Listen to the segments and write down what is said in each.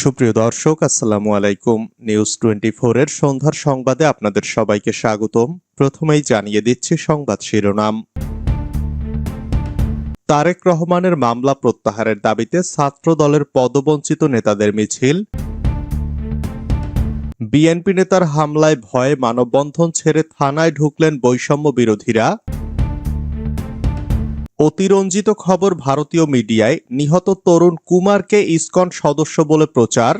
সুপ্রিয় দর্শক, আসসালামু আলাইকুম। নিউজ টোয়েন্টি এর সন্ধ্যার সংবাদে আপনাদের সবাইকে স্বাগতম। প্রথমেই জানিয়ে দিচ্ছি সংবাদ শিরোনাম। তারেক রহমানের মামলা প্রত্যাহারের দাবিতে ছাত্র দলের পদবঞ্চিত নেতাদের মিছিল। বিএনপি নেতার হামলায় ভয়ে মানববন্ধন ছেড়ে থানায় ঢুকলেন বৈষম্য বিরোধীরা। অতিরঞ্জিত খবর ভারতীয় মিডিয়ায় নিহত তরুণ কুমারকে ইসকন সদস্য বলে প্রচার।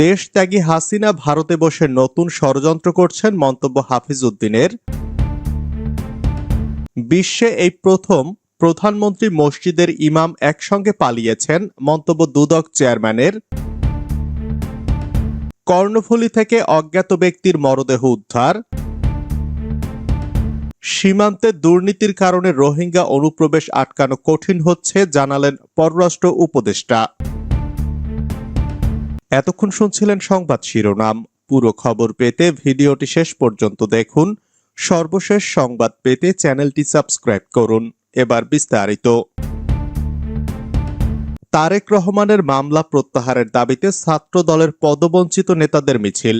দেশত্যাগী হাসিনা ভারতে বসে নতুন ষড়যন্ত্র করছেন মন্তব্য হাফিজ উদ্দিনের। বিশ্বে এই প্রথম প্রধানমন্ত্রী মসজিদের ইমাম একসঙ্গে পালিয়েছেন মন্তব্য দুদক চেয়ারম্যানের। কর্ণফুলী থেকে অজ্ঞাত ব্যক্তির মরদেহ উদ্ধার। সীমান্তে দুর্নীতির কারণে রোহিঙ্গা অনুপ্রবেশ আটকানো কঠিন হচ্ছে, জানালেন পররাষ্ট্র উপদেষ্টা। এতক্ষণ শুনছিলেন সংবাদ শিরোনাম। পুরো খবর পেতে ভিডিওটি শেষ পর্যন্ত দেখুন। সর্বশেষ সংবাদ পেতে চ্যানেলটি সাবস্ক্রাইব করুন। এবার বিস্তারিত। তারেক রহমানের মামলা প্রত্যাহারের দাবিতে ছাত্র দলের পদবঞ্চিত নেতাদের মিছিল।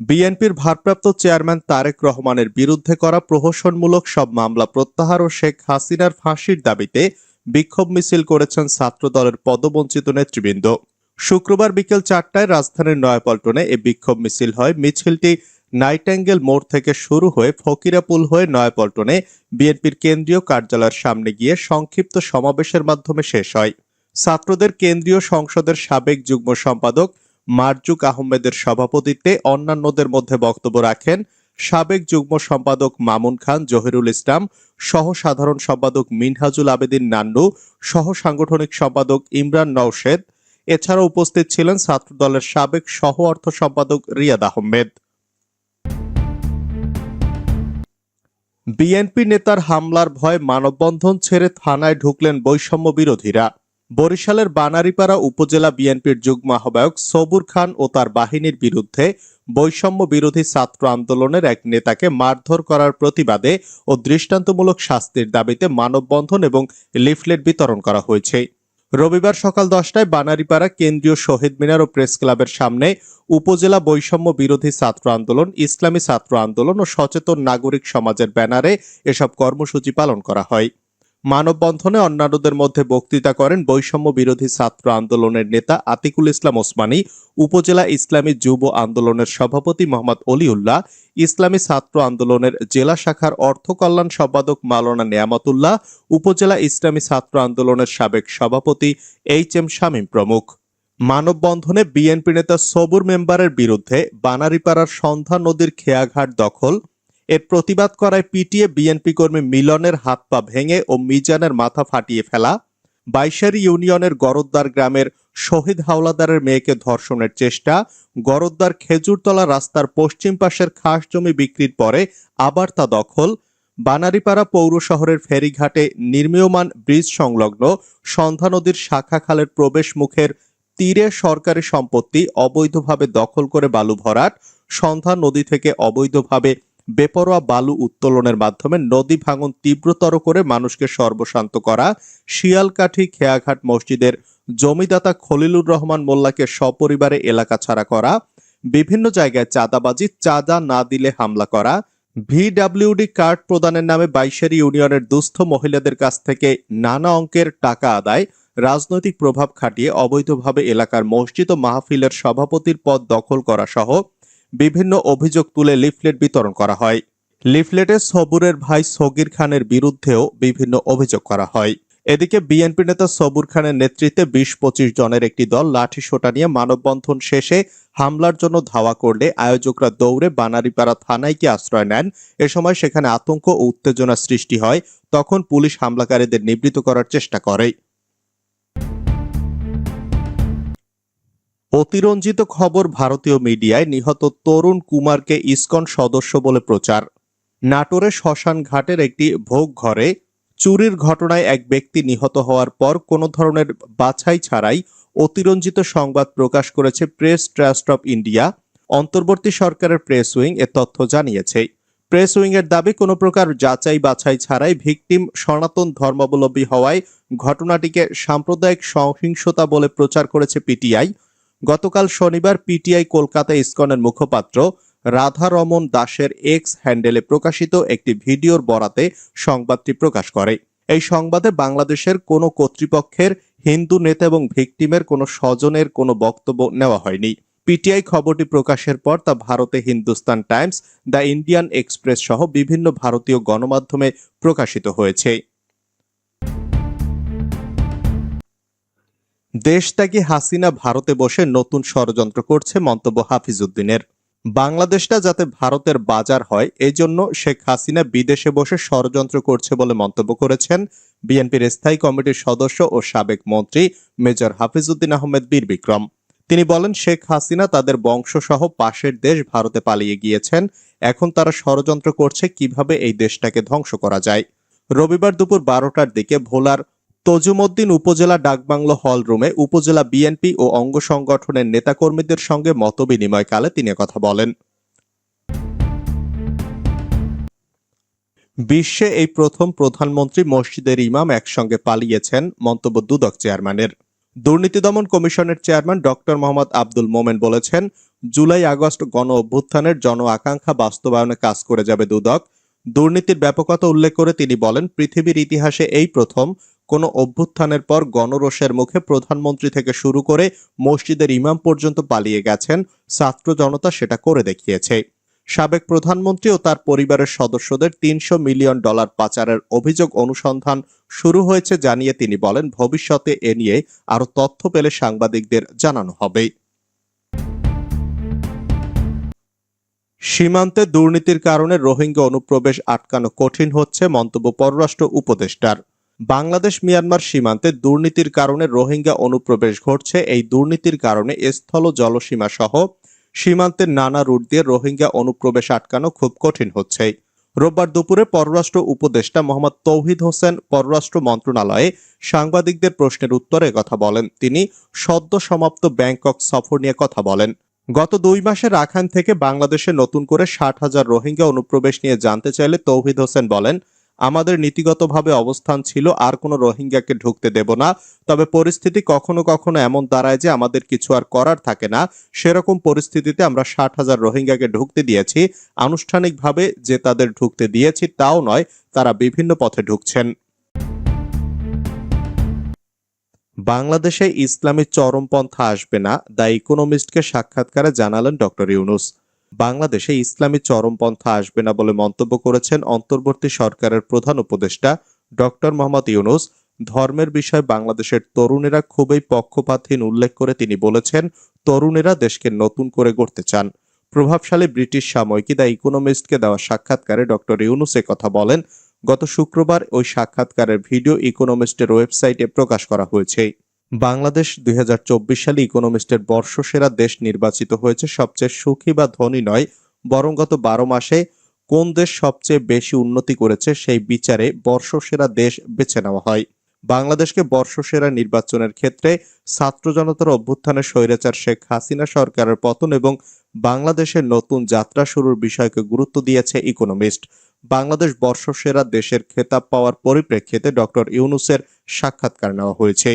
বিএনপির ভারপ্রাপ্ত চেয়ারম্যান তারেক রহমানের বিরুদ্ধে করা প্রহসনমূলক সব মামলা প্রত্যাহার ও শেখ হাসিনার ফাঁসির দাবিতে বিক্ষোভ মিছিল করেছেন ছাত্র দলের পদবঞ্চিত নেতৃবৃন্দ। শুক্রবার বিকেল চারটায় রাজধানীর নয়াপল্টনে এ বিক্ষোভ মিছিল হয়। মিছিলটি নাইটাঙ্গেল মোড় থেকে শুরু হয়ে ফকিরাপুল হয়ে নয়াপল্টনে বিএনপির কেন্দ্রীয় কার্যালয়ের সামনে গিয়ে সংক্ষিপ্ত সমাবেশের মাধ্যমে শেষ হয়। ছাত্রদের কেন্দ্রীয় সংসদের সাবেক যুগ্ম সম্পাদক মারজুক আহমেদের সভাপতিত্বে অন্যান্যদের মধ্যে বক্তব্য রাখেন সাবেক যুগ্ম সম্পাদক মামুন খান, জহিরুল ইসলাম সহ সাধারণ সম্পাদক মিনহাজুল আবেদিন নান্নু সহ সাংগঠনিক সম্পাদক ইমরান নওশেদ। এছাড়াও উপস্থিত ছিলেন ছাত্রদলের সাবেক সহ অর্থ সম্পাদক রিয়াদ আহমেদ। বিএনপি নেতার হামলার ভয়ে মানববন্ধন ছেড়ে থানায় ঢুকলেন বৈষম্য বিরোধীরা। বরিশালের বানারীপাড়া উপজেলা বিএনপির যুগ্ম আহ্বায়ক সবুর খান ও তার বাহিনীর বিরুদ্ধে বৈষম্য বিরোধী ছাত্র আন্দোলনের এক নেতাকে মারধর করার প্রতিবাদে ও দৃষ্টান্তমূলক শাস্তির দাবিতে মানববন্ধন এবং লিফলেট বিতরণ করা হয়েছে। রবিবার সকাল দশটায় বানারীপাড়া কেন্দ্রীয় শহীদ মিনার ও প্রেস ক্লাবের সামনে উপজেলা বৈষম্য বিরোধী ছাত্র আন্দোলন, ইসলামী ছাত্র আন্দোলন ও সচেতন নাগরিক সমাজের ব্যানারে এসব কর্মসূচি পালন করা হয়। মানববন্ধনে অন্যান্যদের মধ্যে বক্তৃতা করেন বৈষম্য বিরোধী ছাত্র আন্দোলনের নেতা আতিকুল ইসলাম ওসমানী, উপজেলা ইসলামী যুব আন্দোলনের সভাপতি মোহাম্মদ অলিউল্লাহ, ইসলামী ছাত্র আন্দোলনের জেলা শাখার অর্থ কল্যাণ সম্পাদক মাওলানা নিয়ামতুল্লাহ, উপজেলা ইসলামী ছাত্র আন্দোলনের সাবেক সভাপতি এইচ এম শামীম প্রমুখ। মানববন্ধনে বিএনপি নেতা সবুর মেম্বারের বিরুদ্ধে বানারীপাড়ার সন্ধ্যা নদীর খেয়াঘাট দখল এর প্রতিবাদ করায় পিটিএ বিএনপি কর্মী মিলনের হাত পা ভেঙে ও মিজানের মাথা ফাটিয়ে ফেলা। বাইশারি ইউনিয়নের গরদ্দার গ্রামের শহীদ হাওলাদারের মেয়েকে ধর্ষণের চেষ্টা। গরদ্দার খেজুরতলা রাস্তার পশ্চিম পাশের খাস জমি বিক্রির পরে আবার তা দখল। বানারীপাড়া পৌর শহরের ফেরিঘাটে নির্মীয়মান ব্রিজ সংলগ্ন সন্ধ্যা নদীর শাখা খালের প্রবেশ মুখের তীরে সরকারি সম্পত্তি অবৈধভাবে দখল করে বালু ভরাট। সন্ধ্যা নদী থেকে অবৈধভাবে বেপরোয়া বালু উত্তোলনের মাধ্যমে নদী ভাঙন তীব্রতর করে মানুষকে সর্বশান্ত করা শিয়ালকাঠি খেয়াঘাট মসজিদের জমিদাতা খলিলুর রহমান মোল্লাকে সপরিবারে এলাকা ছাড়া করা, বিভিন্ন জায়গায় চাঁদাবাজি, চাঁদা না দিলে হামলা করা, ভিডাব্লিউডি কার্ড প্রদানের নামে বাইশের ইউনিয়নের দুস্থ মহিলাদের কাছ থেকে নানা অঙ্কের টাকা আদায়, রাজনৈতিক প্রভাব খাটিয়ে অবৈধভাবে এলাকার মসজিদ ও মাহফিলের সভাপতির পদ দখল করা সহ বিভিন্ন অভিযোগ তুলে লিফলেট বিতরণ করা হয়। লিফলেটে সবুরের ভাই সগির খানের বিরুদ্ধেও বিভিন্ন অভিযোগ করা হয়। এদিকে বিএনপি নেতা সবুর খানের নেতৃত্বে বিশ পঁচিশ জনের একটি দল লাঠি সোটা নিয়ে মানববন্ধন শেষে হামলার জন্য ধাওয়া করলে আয়োজকরা দৌড়ে বানারীপাড়া থানায় গিয়ে আশ্রয় নেন। এ সময় সেখানে আতঙ্ক ও উত্তেজনা সৃষ্টি হয়। তখন পুলিশ হামলাকারীদের নিবৃত করার চেষ্টা করে। অতিরঞ্জিত খবর ভারতীয় মিডিয়ায় নিহত তরুণ কুমারকে ইসকন সদস্য বলে প্রচার। নাটোরে শ্মশান ঘাটের একটি ভোগ ঘরে চুরির ঘটনায় এক ব্যক্তি নিহত হওয়ার পর কোনো ধরনের বাছাই ছাড়াই অতিরঞ্জিত সংবাদ প্রকাশ করেছে প্রেস ট্রাস্ট অফ ইন্ডিয়া। অন্তর্বর্তী সরকারের প্রেস উইং এ তথ্য জানিয়েছে, প্রেস উইংয়ের দাবি, কোনো প্রকার যাচাই বাছাই ছাড়াই ভিকটিম সনাতন ধর্মাবলম্বী হওয়ায় ঘটনাটিকে সাম্প্রদায়িক সহিংসতা বলে প্রচার করেছে পিটিআই। গতকাল শনিবার পিটিআই কলকাতা ইসকনের মুখপাত্র রাধা রমন দাসের এক্স হ্যান্ডেলে প্রকাশিত একটি ভিডিওর বরাতে সংবাদটি প্রকাশ করে। এই সংবাদে বাংলাদেশের কোনো কর্তৃপক্ষের, হিন্দু নেতা এবং ভিকটিমের কোনো স্বজনের কোনো বক্তব্য নেওয়া হয়নি। পিটিআই খবরটি প্রকাশের পর তা ভারতে Hindustan Times, the Indian Express সহ বিভিন্ন ভারতীয় গণমাধ্যমে প্রকাশিত হয়েছে। দেশত্যাগী হাসিনা ভারতে বসে নতুন ষড়যন্ত্র করছে মন্তব্য হাফিজউদ্দিনের। বাংলাদেশটা যাতে ভারতের বাজার হয়, এজন্য শেখ হাসিনা বিদেশে বসে ষড়যন্ত্র করছে বলে মন্তব্য করেছেন বিএনপির স্থায়ী কমিটির সদস্য ও সাবেক মন্ত্রী মেজর হাফিজউদ্দিন আহমেদ বীর বিক্রম। তিনি বলেন, শেখ হাসিনা তাদের বংশসহ পাশের দেশ ভারতে পালিয়ে গিয়েছেন। এখন তারা ষড়যন্ত্র করছে, কীভাবে এই দেশটাকে ধ্বংস করা যায়? রবিবার দুপুর বারোটার দিকে ভোলার তজুমদ্দিন উপজেলা ডাকবাংলো হল রুমে উপজেলা বিএনপি ও অঙ্গ সংগঠনের নেতাকর্মীদের সঙ্গে মতবিনিময়কালে তিনি কথা বলেন। বিশ্বে এই প্রথম প্রধানমন্ত্রী মসজিদের ইমাম একসঙ্গে পালিয়েছেন মন্তব্য দুদক চেয়ারম্যানের। দুর্নীতি দমন কমিশনের চেয়ারম্যান ডক্টর মোহাম্মদ আব্দুল মোমেন বলেছেন, জুলাই আগস্ট গণ অভ্যুত্থানের জন আকাঙ্ক্ষা বাস্তবায়নে কাজ করে যাবে দুদক। দুর্নীতির ব্যাপকতা উল্লেখ করে তিনি বলেন, পৃথিবীর ইতিহাসে এই প্রথম কোনো অভ্যুত্থানের পর গণরোষের মুখে প্রধানমন্ত্রী থেকে শুরু করে মসজিদের ইমাম পর্যন্ত পালিয়ে গেছেন, ছাত্র জনতা সেটা করে দেখিয়েছে। সাবেক প্রধানমন্ত্রী ও তার পরিবারের সদস্যদের তিনশো মিলিয়ন ডলার পাচারের অভিযোগ অনুসন্ধান শুরু হয়েছে জানিয়ে তিনি বলেন, ভবিষ্যতে এ নিয়ে আরও তথ্য পেলে সাংবাদিকদের জানানো হবে। সীমান্তে দুর্নীতির কারণে রোহিঙ্গা অনুপ্রবেশ আটকানো কঠিন হচ্ছে মন্তব্য পররাষ্ট্র উপদেষ্টার। বাংলাদেশ মিয়ানমার সীমান্তে দুর্নীতির কারণে রোহিঙ্গা অনুপ্রবেশ ঘটছে। এই দুর্নীতির কারণে স্থল জলসীমা সহ সীমান্তের নানা রুট দিয়ে রোহিঙ্গা অনুপ্রবেশ আটকানো খুব কঠিন হচ্ছে। রোববার দুপুরে পররাষ্ট্র উপদেষ্টা মোহাম্মদ তৌহিদ হোসেন পররাষ্ট্র মন্ত্রণালয়ে সাংবাদিকদের প্রশ্নের উত্তরে কথা বলেন। তিনি সদ্য সমাপ্ত ব্যাংকক সফর নিয়ে কথা বলেন। গত দুই মাসে রাখাইন থেকে বাংলাদেশে নতুন করে ষাট হাজার রোহিঙ্গা অনুপ্রবেশ নিয়ে জানতে চাইলে তৌহিদ হোসেন বলেন আমাদের নীতিগতভাবে অবস্থান ছিল, আর কোনো রোহিঙ্গাকে ঢুকতে দেব না। তবে পরিস্থিতি কখনো কখনো এমন দাঁড়ায় যে আমাদের কিছু আর করার থাকে না। সেরকম পরিস্থিতিতে আমরা ষাট হাজার রোহিঙ্গাকে ঢুকতে দিয়েছি। আনুষ্ঠানিকভাবে যে তাদের ঢুকতে দিয়েছি তাও নয়, তারা বিভিন্ন পথে ঢুকছেন। বাংলাদেশে ইসলামী চরমপন্থা আসবে না, দ্য ইকোনমিস্টকে সাক্ষাৎকারে জানালেন ডক্টর ইউনুস। বাংলাদেশে ইসলামী চরমপন্থা আসবে না বলে মন্তব্য করেছেন অন্তর্বর্তী সরকারের প্রধান উপদেষ্টা ডক্টর মোহাম্মদ ইউনুস। ধর্মের বিষয়ে বাংলাদেশের তরুণেরা খুবই পক্ষপাতহীন উল্লেখ করে তিনি বলেছেন, তরুণেরা দেশকে নতুন করে গড়তে চান। প্রভাবশালী ব্রিটিশ সাময়িকী দ্য ইকোনমিস্টকে দেওয়া সাক্ষাৎকারে ডক্টর ইউনুস কথা বলেন, গত শুক্রবার ওই সাক্ষাৎকারের ভিডিও ইকোনমিস্টের ওয়েবসাইটে প্রকাশ করা হয়েছে। বাংলাদেশ দুই সালে ইকোনমিস্টের বর্ষসেরা দেশ নির্বাচিত হয়েছে সবচেয়ে সুখী বা ধনী নয়, বরং গত বারো মাসে কোন দেশ সবচেয়ে বেশি উন্নতি করেছে সেই বিচারে বর্ষসেরা দেশ বেছে নেওয়া হয়। বাংলাদেশকে বর্ষসেরা নির্বাচনের ক্ষেত্রে ছাত্র জনতার অভ্যুত্থানে স্বৈরাচার শেখ হাসিনা সরকারের পতন এবং বাংলাদেশের নতুন যাত্রা শুরুর বিষয়কে গুরুত্ব দিয়েছে ইকোনমিস্ট। বাংলাদেশ বর্ষসেরা দেশের খেতাব পাওয়ার পরিপ্রেক্ষিতে ডক্টর ইউনুসের সাক্ষাৎকার নেওয়া হয়েছে।